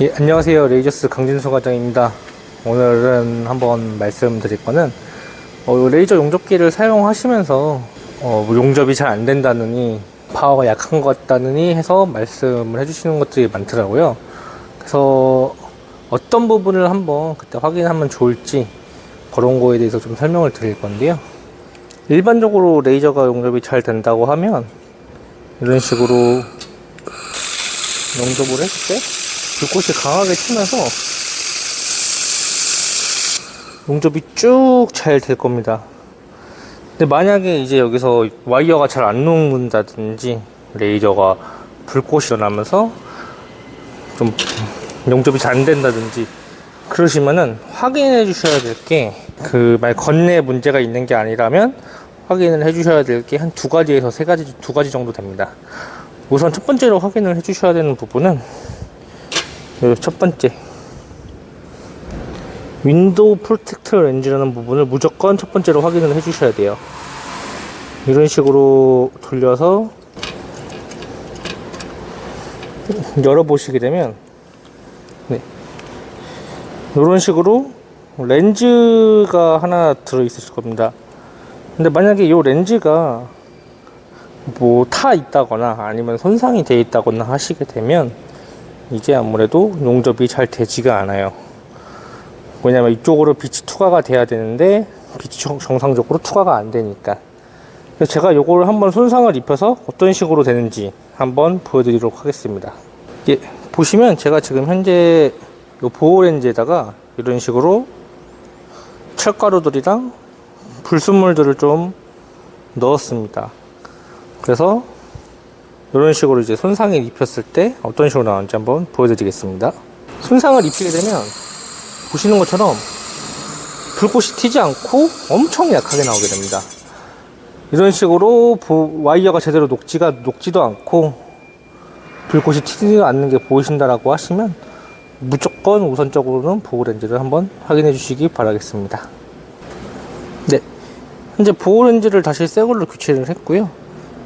예, 안녕하세요. 레이저스 강진수 과장입니다. 오늘은 한번 말씀드릴 거는 어, 레이저 용접기를 사용하시면서 어, 뭐 용접이 잘 안 된다느니 파워가 약한 것 같다느니 해서 말씀을 해주시는 것들이 많더라고요. 그래서 어떤 부분을 한번 그때 확인하면 좋을지 그런 거에 대해서 좀 설명을 드릴 건데요. 일반적으로 레이저가 용접이 잘 된다고 하면 이런 식으로 용접을 했을 때 불꽃이 강하게 튀면서 용접이 쭉 잘 될 겁니다. 근데 만약에 이제 여기서 와이어가 잘 안 녹는다든지 레이저가 불꽃이 일어나면서 좀 용접이 잘 안 된다든지 그러시면은 확인해 주셔야 될 게 그 말 건네 문제가 있는 게 아니라면 확인을 해 주셔야 될 게 한 두 가지에서 세 가지 두 가지 정도 됩니다. 우선 첫 번째로 확인을 해 주셔야 되는 부분은 요 첫 번째 윈도우 프로텍터 렌즈라는 부분을 무조건 첫 번째로 확인을 해 주셔야 돼요. 이런 식으로 돌려서 열어 보시게 되면 네. 이런 식으로 렌즈가 하나 들어 있으실 겁니다. 근데 만약에 이 렌즈가 뭐 타 있다거나 아니면 손상이 돼 있다거나 하시게 되면 이제 아무래도 용접이 잘 되지가 않아요. 왜냐면 이쪽으로 빛이 투과가 돼야 되는데 빛이 정- 정상적으로 투과가 안 되니까. 그래서 제가 요거를 한번 손상을 입혀서 어떤 식으로 되는지 한번 보여드리도록 하겠습니다. 예, 보시면 제가 지금 현재 요 보호 렌즈에다가 이런 식으로 철가루들이랑 불순물들을 좀 넣었습니다. 그래서 이런 식으로 이제 손상을 입혔을 때 어떤 식으로 나오는지 한번 보여드리겠습니다. 손상을 입히게 되면 보시는 것처럼 불꽃이 튀지 않고 엄청 약하게 나오게 됩니다. 이런 식으로 보- 와이어가 제대로 녹지가 녹지도 않고 불꽃이 튀지 않는 게 보이신다라고 하시면 무조건 우선적으로는 보호 렌즈를 한번 확인해 주시기 바라겠습니다. 네, 현재 보호 렌즈를 다시 새 걸로 교체를 했고요.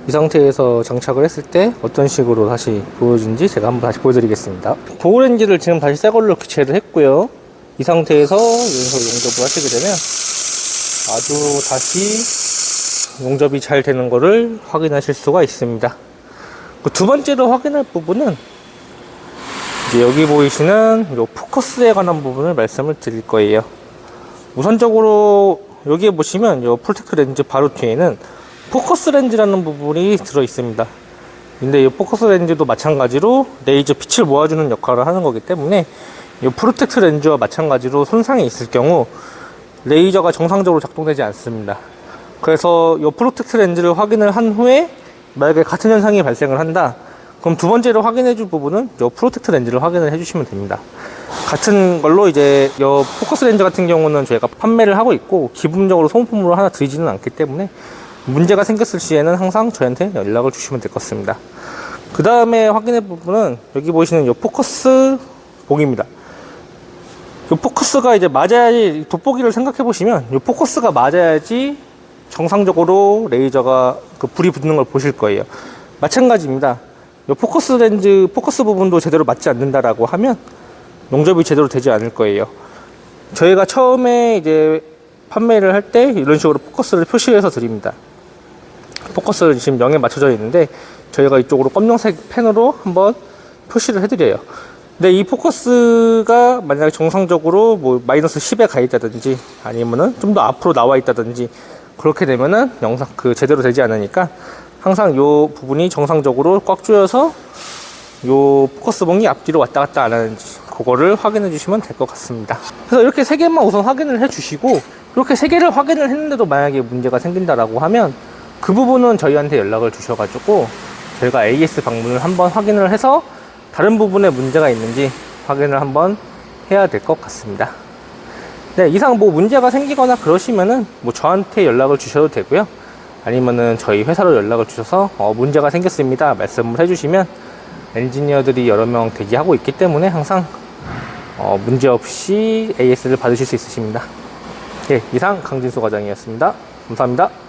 이 상태에서 장착을 했을 때 어떤 식으로 다시 보여준지 제가 한번 다시 보여드리겠습니다. 보호 렌즈를 지금 다시 새 걸로 교체를 했고요. 이 상태에서 여기서 용접을 하시게 되면 아주 다시 용접이 잘 되는 것을 확인하실 수가 있습니다. 그두 번째로 확인할 부분은 이제 여기 보이시는 요 포커스에 관한 부분을 말씀을 드릴 거예요. 우선적으로 여기에 보시면 요 풀테크 렌즈 바로 뒤에는 포커스 렌즈라는 부분이 들어 있습니다. 근데 이 포커스 렌즈도 마찬가지로 레이저 빛을 모아주는 역할을 하는 거기 때문에 이 프로텍트 렌즈와 마찬가지로 손상이 있을 경우 레이저가 정상적으로 작동되지 않습니다. 그래서 이 프로텍트 렌즈를 확인을 한 후에 만약에 같은 현상이 발생을 한다. 그럼 두 번째로 확인해 줄 부분은 이 프로텍트 렌즈를 확인을 해 주시면 됩니다. 같은 걸로 이제 이 포커스 렌즈 같은 경우는 저희가 판매를 하고 있고 기본적으로 소모품으로 하나 드리지는 않기 때문에 문제가 생겼을 시에는 항상 저희한테 연락을 주시면 될 것 같습니다. 그 다음에 확인할 부분은 여기 보시는 이 포커스 봉입니다. 이 포커스가 이제 맞아야지 돋보기를 생각해 보시면 이 포커스가 맞아야지 정상적으로 레이저가 그 불이 붙는 걸 보실 거예요. 마찬가지입니다. 이 포커스 렌즈 포커스 부분도 제대로 맞지 않는다라고 하면 용접이 제대로 되지 않을 거예요. 저희가 처음에 이제 판매를 할 때 이런 식으로 포커스를 표시해서 드립니다. 포커스는 지금 0에 맞춰져 있는데 저희가 이쪽으로 검정색 펜으로 한번 표시를 해드려요. 근데 이 포커스가 만약에 정상적으로 뭐 마이너스 10에 가 있다든지 아니면은 좀 더 앞으로 나와 있다든지 그렇게 되면은 영상 그 제대로 되지 않으니까 항상 요 부분이 정상적으로 꽉 조여서 요 포커스봉이 앞뒤로 왔다 갔다 안 하는지 그거를 확인해 주시면 될 것 같습니다. 그래서 이렇게 세 개만 우선 확인을 해 주시고 이렇게 세 개를 확인을 했는데도 만약에 문제가 생긴다라고 하면 그 부분은 저희한테 연락을 주셔가지고 저희가 AS 방문을 한번 확인을 해서 다른 부분에 문제가 있는지 확인을 한번 해야 될 것 같습니다. 네, 이상 뭐 문제가 생기거나 그러시면은 뭐 저한테 연락을 주셔도 되고요. 아니면은 저희 회사로 연락을 주셔서 어, 문제가 생겼습니다. 말씀을 해주시면 엔지니어들이 여러 명 대기하고 있기 때문에 항상 어, 문제 없이 AS를 받으실 수 있으십니다. 예, 이상 강진수 과장이었습니다. 감사합니다.